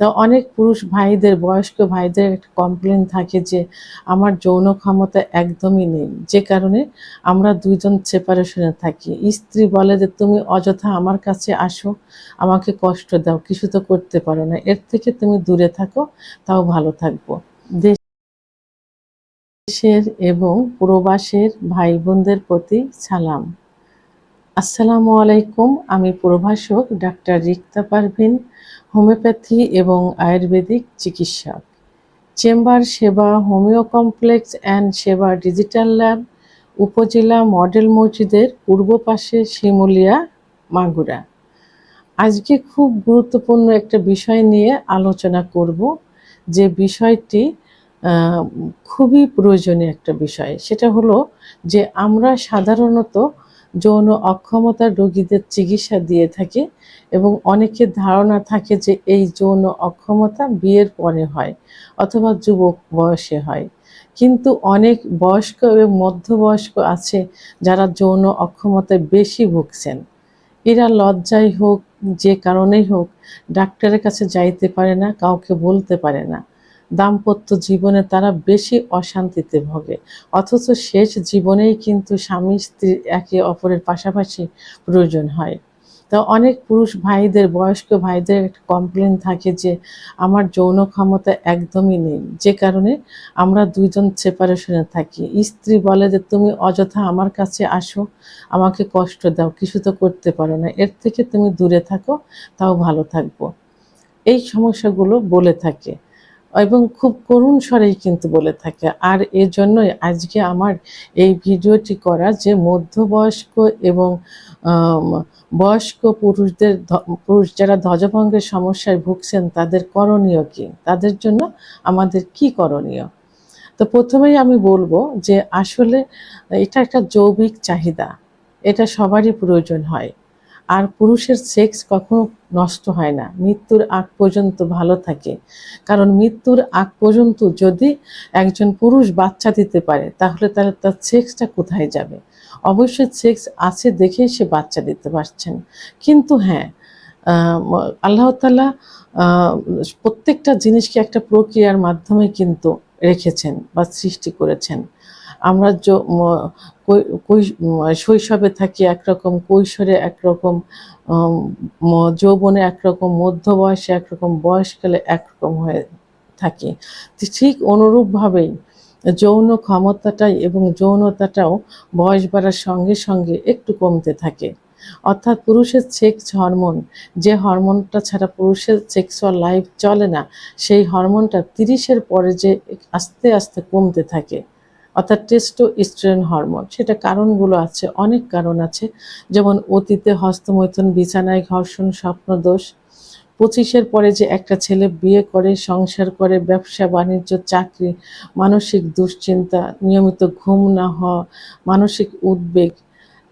তো অনেক পুরুষ ভাইদের, বয়স্ক ভাইদের একটা কমপ্লেন থাকে যে আমার যৌন ক্ষমতা একদমই নেই। যে কারণে আমরা দুইজন সেপারেশনে থাকি। স্ত্রী বলে যে, তুমি অযথা আমার কাছে আসো, আমাকে কষ্ট দাও, কিছু তো করতে পারো না। এর থেকে তুমি দূরে থাকো, তাও ভালো থাকব। দেশের এবং প্রবাসের ভাই বোনদের প্রতি সালাম। আসসালামু আলাইকুম, আমি প্রভাষক ডাক্তার রিক্তা পারভিন, হোমিওপ্যাথি এবং আয়ুর্বেদিক চিকিৎসক। চেম্বার সেবা হোমিও কমপ্লেক্স অ্যান্ড সেবা ডিজিটাল ল্যাব, উপজেলা মডেল মসজিদের পূর্ব পাশে শিমুলিয়া, মাগুরা। আজকে খুব গুরুত্বপূর্ণ একটা বিষয় নিয়ে আলোচনা করব, যে বিষয়টি খুবই প্রয়োজনীয় একটা বিষয়। সেটা হলো যে আমরা সাধারণত যৌন অক্ষমতার রোগীদের চিকিৎসা দিয়ে থাকে এবং অনেকের ধারণা থাকে যে এই যৌন অক্ষমতা বিয়ের পরে হয় অথবা যুবক বয়সে হয়। কিন্তু অনেক বয়স্ক এবং মধ্যবয়স্ক আছে যারা যৌন অক্ষমতায় বেশি ভুগছেন। এরা লজ্জায় হোক, যে কারণেই হোক, ডাক্তারের কাছে যাইতে পারে না, কাউকে বলতে পারে না। দাম্পত্য জীবনে তারা বেশি অশান্তিতে ভোগে। অথচ শেষ জীবনেই কিন্তু স্বামী, স্ত্রী একে অপরের পাশাপাশি প্রয়োজন হয়। তো অনেক পুরুষ ভাইদের, বয়স্ক ভাইদের একটা কমপ্লেন থাকে যে, আমার যৌন ক্ষমতা একদমই নেই। যে কারণে আমরা দুইজন সেপারেশনে থাকি। স্ত্রী বলে যে, তুমি অযথা আমার কাছে আসো, আমাকে কষ্ট দাও, কিছু তো করতে পারো না। এর থেকে তুমি দূরে থাকো, তাও ভালো থাকব। এই সমস্যাগুলো বলে থাকে। এবং খুব করুণ স্বরেই কিন্তু বলে থাকে। আর এর জন্যই আজকে আমার এই ভিডিওটি করা যে মধ্যবয়স্ক এবং বয়স্ক পুরুষদের পুরুষ যারা ধ্বজভঙ্গের সমস্যায় ভুগছেন, তাদের করণীয় কি? তাদের জন্য আমাদের কি করণীয়? তো প্রথমেই আমি বলব যে আসলে এটা একটা যৌবিক চাহিদা। এটা সবারই প্রয়োজন হয়। আর পুরুষের সেক্স কখনো নষ্ট হয় না। মৃত্যুর আগ পর্যন্ত ভালো থাকে। কারণ মৃত্যুর আগ পর্যন্ত যদি একজন পুরুষ বাচ্চা দিতে পারে, তাহলে তাহলে তার সেক্সটা কোথায় যাবে? অবশ্যই সেক্স আছে দেখেই সে বাচ্চা দিতে পারছেন। কিন্তু হ্যাঁ আল্লাহ তালা প্রত্যেকটা জিনিসকে একটা প্রক্রিয়ার মাধ্যমে কিন্তু রেখেছেন বা সৃষ্টি করেছেন। আমরা শৈশবে থাকি একরকম, কৈশোরে একরকম যৌবনে একরকম মধ্য বয়সে একরকম, বয়সকালে একরকম হয়ে থাকি। ঠিক অনুরূপভাবেই যৌন ক্ষমতাটাই এবং যৌনতাটাও বয়স বাড়ার সঙ্গে সঙ্গে একটু কমতে থাকে। অর্থাৎ পুরুষের সেক্স হরমোন, যে হরমোনটা ছাড়া পুরুষের সেক্সুয়াল লাইফ চলে না, সেই হরমোনটা তিরিশের পরে যে আস্তে আস্তে কমতে থাকে। অর্থাৎ টেস্টো স্ট্রেন হরমোন সেটা কারণগুলো আছে, অনেক কারণ আছে। যেমন অতীতে হস্তমৈথুন, বিছানায় ঘর্ষণ, স্বপ্নদোষ। পঁচিশের পরে যে একটা ছেলে বিয়ে করে, সংসার করে, ব্যবসা, বাণিজ্য, চাকরি, মানসিক দুশ্চিন্তা, নিয়মিত ঘুম না হওয়া, মানসিক উদ্বেগ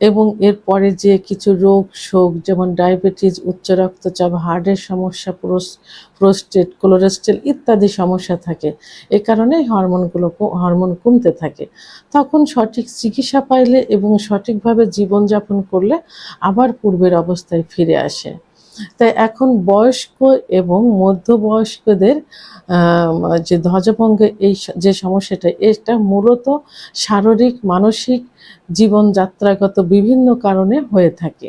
এবং এরপরে যে কিছু রোগ, শোক, যেমন ডায়াবেটিস, উচ্চ রক্তচাপ, হার্টের সমস্যা, প্রোস- প্রোস্টেট কোলোরেস্টেল ইত্যাদি সমস্যা থাকে। এ কারণে হরমোনগুলো হরমোন কমতে থাকে। তখন সঠিক চিকিৎসা পাইলে এবং সঠিকভাবে জীবনযাপন করলে আবার পূর্বের অবস্থায় ফিরে আসে। তাই এখন বয়স্ক এবং মধ্যবয়স্কদের যে ধ্বজভঙ্গের এই যে সমস্যাটা, এটা মূলত শারীরিক, মানসিক জীবনযাত্রাগত বিভিন্ন কারণে হয়ে থাকে।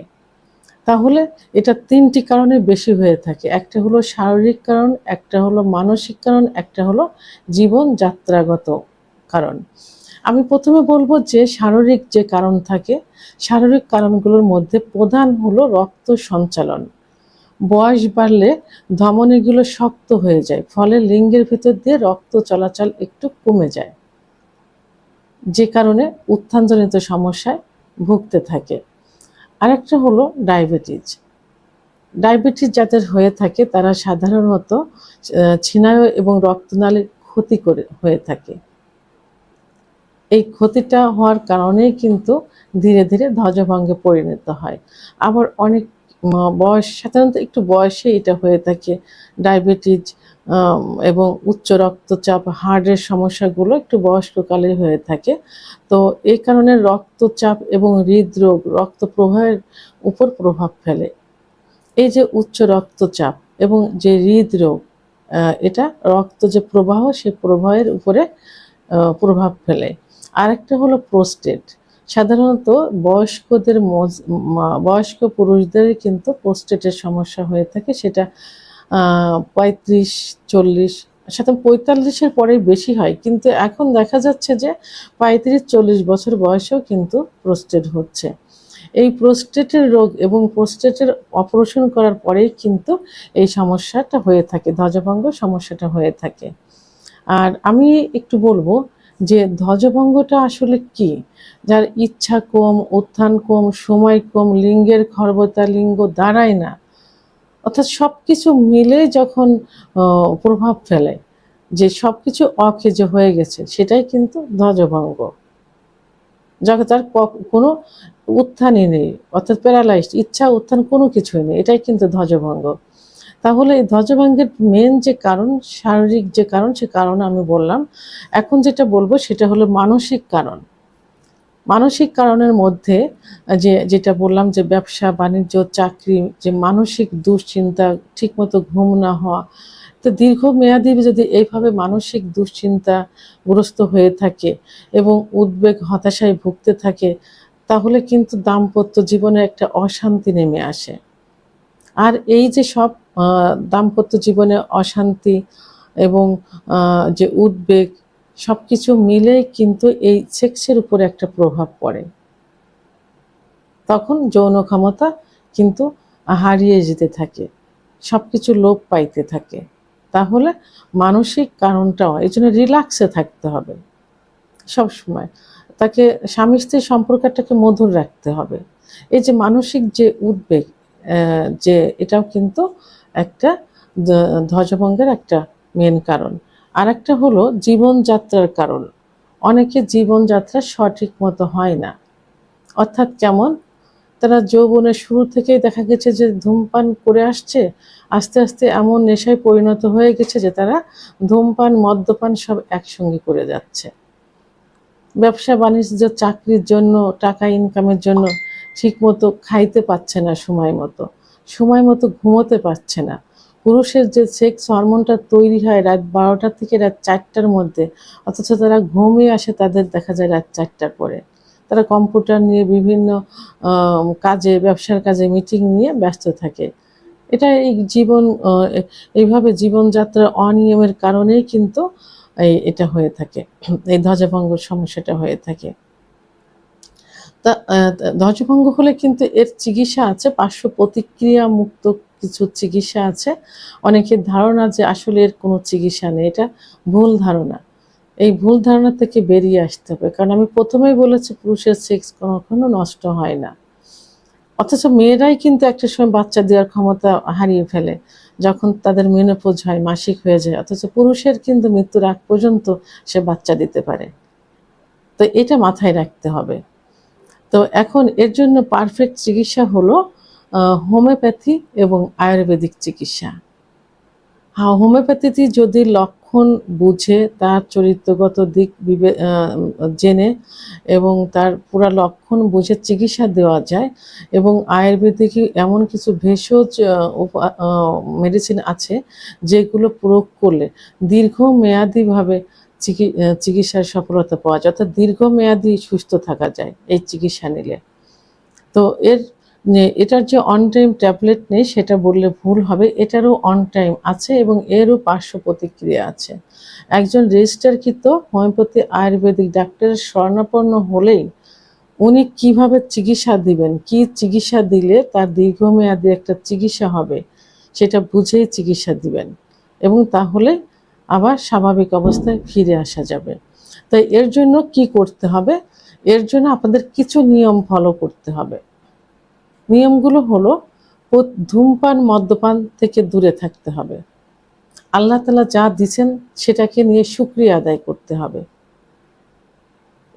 তাহলে এটা তিনটি কারণে বেশি হয়ে থাকে। একটা হলো শারীরিক কারণ, একটা হলো মানসিক কারণ, একটা হলো জীবনযাত্রাগত কারণ। আমি প্রথমে বলব যে শারীরিক যে কারণ থাকে, শারীরিক কারণগুলোর মধ্যে প্রধান হলো রক্ত সঞ্চালন। বয়স বাড়লে ধমনীগুলো শক্ত হয়ে যায়, ফলে লিঙ্গের ভিতর দিয়ে রক্ত চলাচল একটু কমে যায়। যে কারণে উত্থানজনিত সমস্যায় ভুগতে থাকে। আরেকটা হলো ডায়াবেটিস। ডায়াবেটিস যাদের হয়ে থাকে, তারা সাধারণত স্নায়ু এবং রক্তনালীর ক্ষতি করে, হয়ে থাকে। এই ক্ষতিটা হওয়ার কারণেই কিন্তু ধীরে ধীরে ধ্বজভঙ্গে পরিণত হয়। আবার অনেক বয়স, সাধারণত একটু বয়সে এটা হয়ে থাকে। ডায়াবেটিস এবং উচ্চ রক্তচাপ, হার্টের সমস্যাগুলো একটু বয়স্ককালে হয়ে থাকে। তো এই কারণে রক্তচাপ এবং হৃদরোগ রক্ত প্রবাহের উপর প্রভাব ফেলে। এই যে উচ্চ রক্তচাপ এবং যে হৃদরোগ এটা রক্ত যে প্রবাহ, সে প্রবাহের উপরে প্রভাব ফেলে। আরেকটা হলো প্রোস্টেট। সাধারণত বয়স্কদের বয়স্ক পুরুষদের কিন্তু প্রোস্টেটের সমস্যা হয়ে থাকে, সেটা পঁয়ত্রিশ, চল্লিশ, সাথে পঁয়তাল্লিশের পরেই বেশি হয়। কিন্তু এখন দেখা যাচ্ছে যে পঁয়ত্রিশ, চল্লিশ বছর বয়সেও কিন্তু প্রোস্টেট হচ্ছে। এই প্রোস্টেটের রোগ এবং প্রোস্টেটের অপারেশন করার পরেই কিন্তু এই সমস্যাটা হয়ে থাকে, ধ্বজভঙ্গ সমস্যাটা হয়ে থাকে। আর আমি একটু বলব যে ধ্বজভঙ্গটা আসলে কি? যার ইচ্ছা কম, উত্থান কম, সময় কম, লিঙ্গের খর্বতা, লিঙ্গ দাঁড়ায় না। অর্থাৎ সব কিছু মিলে যখন প্রভাব ফেলে, যে সব কিছু অকেজো হয়ে গেছে, সেটাই কিন্তু ধ্বজভঙ্গ। যখন তার কোনো উত্থানই নেই, অর্থাৎ প্যারালাইজড ইচ্ছা, উত্থান কোনো কিছুই নেই, এটাই কিন্তু ধ্বজভঙ্গ। তাহলে এই ধ্বজভঙ্গের মেন যে কারণ, শারীরিক যে কারণ, সে কারণ আমি বললাম। এখন যেটা বলব, সেটা হলো মানসিক কারণ। মানসিক কারণের মধ্যে, যে, যেটা বললাম যে ব্যবসা, বাণিজ্য, চাকরি, যে মানসিক দুশ্চিন্তা, ঠিকমতো ঘুম না হওয়া, তো দীর্ঘমেয়াদী যদি এইভাবে মানসিক দুশ্চিন্তাগ্রস্ত হয়ে থাকে এবং উদ্বেগ, হতাশায় ভুগতে থাকে, তাহলে কিন্তু দাম্পত্য জীবনে একটা অশান্তি নেমে আসে। আর এই যে সব দাম্পত্য জীবনে অশান্তি এবং যে উদ্বেগ সব কিছু মিলেই কিন্তু এই সেক্সের উপরে একটা প্রভাব পড়ে। তখন যৌন ক্ষমতা কিন্তু হারিয়ে যেতে থাকে সব কিছু লোপ পাইতে থাকে। তাহলে মানসিক কারণটাও এই জন্য রিল্যাক্সে থাকতে হবে সব সময় তাকে স্বামী স্ত্রীর সম্পর্কটাকে মধুর রাখতে হবে। এই যে মানসিক যে উদ্বেগ যে এটাও কিন্তু একটা ধ্ব- ধ্বজভঙ্গের একটা মেন কারণ। আর একটা হলো জীবনযাত্রার কারণ। অনেকে জীবনযাত্রা সঠিক মতো হয় না। অর্থাৎ কেমন? তারা যৌবনের শুরু থেকেই দেখা গেছে যে ধূমপান করে আসছে, আস্তে আস্তে এমন নেশায় পরিণত হয়ে গেছে যে তারা ধূমপান, মদ্যপান সব একসঙ্গে করে যাচ্ছে। ব্যবসা, বাণিজ্য, চাকরির জন্য, টাকা ইনকামের জন্য ঠিকমতো খাইতে পাচ্ছে না সময় মতো। সময় মতো ঘুমোতে পারছে না। পুরুষের যে সেক্স হরমোনটা তৈরি হয় রাত বারোটা থেকে রাত চারটার মধ্যে, অথচ তারা ঘুমিয়ে আসে তাদের দেখা যায় রাত চারটার পরে। তারা কম্পিউটার নিয়ে বিভিন্ন কাজে, ব্যবসার কাজে মিটিং নিয়ে ব্যস্ত থাকে। এটা এই জীবন এইভাবে জীবনযাত্রার অনিয়মের কারণেই কিন্তু এই, এটা হয়ে থাকে। এই ধ্বজভঙ্গ সমস্যাটা হয়ে থাকে। তা ধ্বজভঙ্গ হলে কিন্তু এর চিকিৎসা আছে পার্শ্ব প্রতিক্রিয়া মুক্ত কিছু চিকিৎসা আছে। অনেকের ধারণা যে আসলে এর কোনো চিকিৎসা নেই, এটা ভুল ধারণা। এই ভুল ধারণা থেকে বেরিয়ে আসতে হবে, কারণ আমি প্রথমেই বলেছি পুরুষের সেক্স কখনো নষ্ট হয় না। অথচ মেয়েরাই কিন্তু একটা সময় বাচ্চা দেওয়ার ক্ষমতা হারিয়ে ফেলে, যখন তাদের মেনোপোজ হয়, মাসিক হয়ে যায়, অথচ পুরুষের কিন্তু মৃত্যুর আগ পর্যন্ত সে বাচ্চা দিতে পারে। তো এটা মাথায় রাখতে হবে। তো এখন এর জন্য পারফেক্ট চিকিৎসা হলো হোমিওপ্যাথি এবং আয়ুর্বেদিক চিকিৎসা। হ্যাঁ হোমিওপ্যাথিতে যদি লক্ষণ বুঝে, তার চরিত্রগত দিক বিবে জেনে এবং তার পুরা লক্ষণ বুঝে চিকিৎসা দেওয়া যায় এবং আয়ুর্বেদিকে এমন কিছু ভেষজ মেডিসিন আছে যেগুলো প্রয়োগ করলে দীর্ঘমেয়াদীভাবে চিকিৎসার সফলতা পাওয়া যায়, অর্থাৎ দীর্ঘমেয়াদী সুস্থ থাকা যায় এই চিকিৎসা নিলে। তো এর এটার যে অন টাইম ট্যাবলেট নেই, সেটা বললে ভুল হবে, এটারও অন টাইম আছে এবং এরও পার্শ্ব প্রতিক্রিয়া আছে। একজন রেজিস্টারকৃত হোমিওপ্যাথি আয়ুর্বেদিক ডাক্তারের শরণাপন্ন হলেই উনি কীভাবে চিকিৎসা দিবেন, কি চিকিৎসা দিলে তার দীর্ঘমেয়াদী একটা চিকিৎসা হবে, সেটা বুঝেই চিকিৎসা দিবেন। এবং তাহলে আবার স্বাভাবিক অবস্থায় ফিরে আসা যাবে। তাই এর জন্য কি করতে হবে? এর জন্য আপনাদের কিছু নিয়ম ফলো করতে হবে। নিয়মগুলো হলো ধূমপান, মদ্যপান থেকে দূরে থাকতে হবে। আল্লাহ তালা যা দিচ্ছেন সেটাকে নিয়ে সুক্রিয়া আদায় করতে হবে।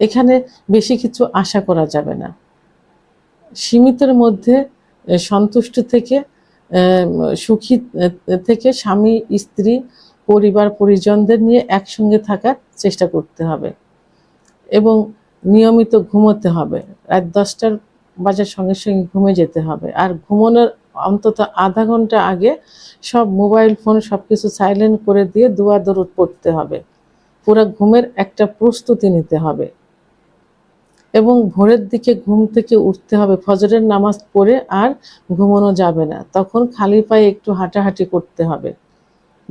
এখানে বেশি কিছু আশা করা যাবে না। সীমিতের মধ্যে সন্তুষ্ট থেকে সুখী থেকে স্বামী, স্ত্রী পরিবার পরিজনদের নিয়ে একসঙ্গে থাকার চেষ্টা করতে হবে এবং নিয়মিত ঘুমোতে হবে। রাত দশটার বাজার সঙ্গে সঙ্গে ঘুমে যেতে হবে। আর ঘুমানোর অন্তত আধা ঘণ্টা আগে সব মোবাইল ফোন সব কিছু সাইলেন্ট করে দিয়ে দোয়া দরুদ পড়তে হবে। পুরো ঘুমের একটা প্রস্তুতি নিতে হবে। এবং ভোরের দিকে ঘুম থেকে উঠতে হবে। ফজরের নামাজ পড়ে আর ঘুমানো যাবে না। তখন খালি পায়ে একটু হাঁটাহাঁটি করতে হবে।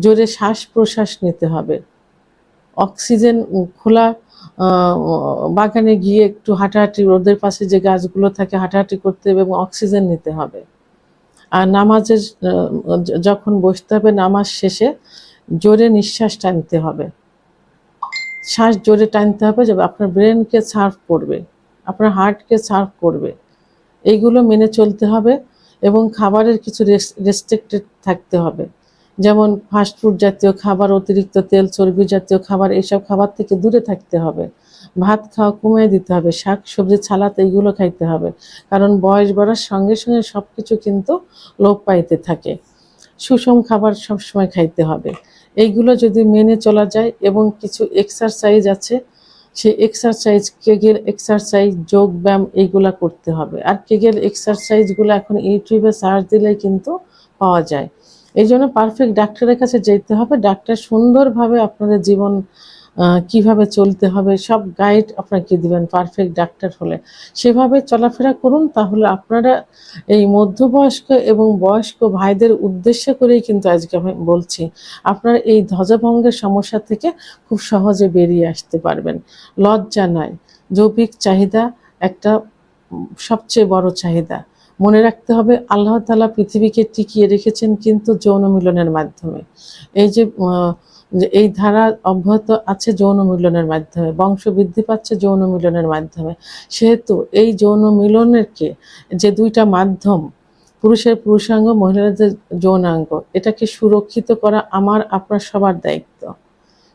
জোরে শ্বাস প্রশ্বাস নিতে হবে। অক্সিজেন খোলা বাগানে গিয়ে একটু হাঁটাহাঁটি, রোদের পাশে যে গাছগুলো থাকে হাঁটাহাঁটি করতে হবে এবং অক্সিজেন নিতে হবে। আর নামাজের যখন বসতে হবে নামাজ শেষে জোরে নিঃশ্বাস টানতে হবে। শ্বাস জোরে টানতে হবে যে আপনার ব্রেনকে সার্ভ করবে, আপনার হার্টকে সার্ভ করবে। এইগুলো মেনে চলতে হবে এবং খাবারের কিছু রেস্ট্রিক্টেড থাকতে হবে। যেমন ফাস্টফুড জাতীয় খাবার, অতিরিক্ত তেল, চর্বি জাতীয় খাবার এইসব খাবার থেকে দূরে থাকতে হবে। ভাত খাওয়া কমিয়ে দিতে হবে, শাক, সবজি ছালাত এইগুলো খাইতে হবে। কারণ বয়স বাড়ার সঙ্গে সঙ্গে সব কিছু কিন্তু লোপ পাইতে থাকে। সুষম খাবার সবসময় খাইতে হবে। এইগুলো যদি মেনে চলা যায় এবং কিছু এক্সারসাইজ আছে, সেই এক্সারসাইজ কেগের এক্সারসাইজ যোগ ব্যায়াম এইগুলা করতে হবে। আর কেগেল এক্সারসাইজগুলো এখন ইউটিউবে সার্চ দিলেই কিন্তু পাওয়া যায়। এই জন্য পারফেক্ট ডাক্তারের কাছে যেতে হবে। ডাক্তার সুন্দরভাবে আপনাদের জীবন কীভাবে চলতে হবে, সব গাইড আপনাকে দিবেন পারফেক্ট ডাক্তার হলে। সেভাবে চলাফেরা করুন, তাহলে আপনারা এই মধ্যবয়স্ক এবং বয়স্ক ভাইদের উদ্দেশ্য করেই কিন্তু আজকে আমি বলছি, আপনারা এই ধ্বজাভঙ্গের সমস্যা থেকে খুব সহজে বেরিয়ে আসতে পারবেন। লজ্জা নয়। যৌবিক চাহিদা একটা সবচেয়ে বড় চাহিদা। মনে রাখতে হবে, আল্লাহ তালা পৃথিবীকে টিকিয়ে রেখেছেন কিন্তু যৌন মিলনের মাধ্যমে। এই যে এই ধারা অব্যাহত আছে যৌন মিলনের মাধ্যমে, বংশ বৃদ্ধি পাচ্ছে যৌন মিলনের মাধ্যমে। সেহেতু এই যৌন মিলনেরকে যে দুইটা মাধ্যম, পুরুষের পুরুষাঙ্গ, মহিলাদের যৌনাঙ্গ, এটাকে সুরক্ষিত করা আমার, আপনার সবার দায়িত্ব।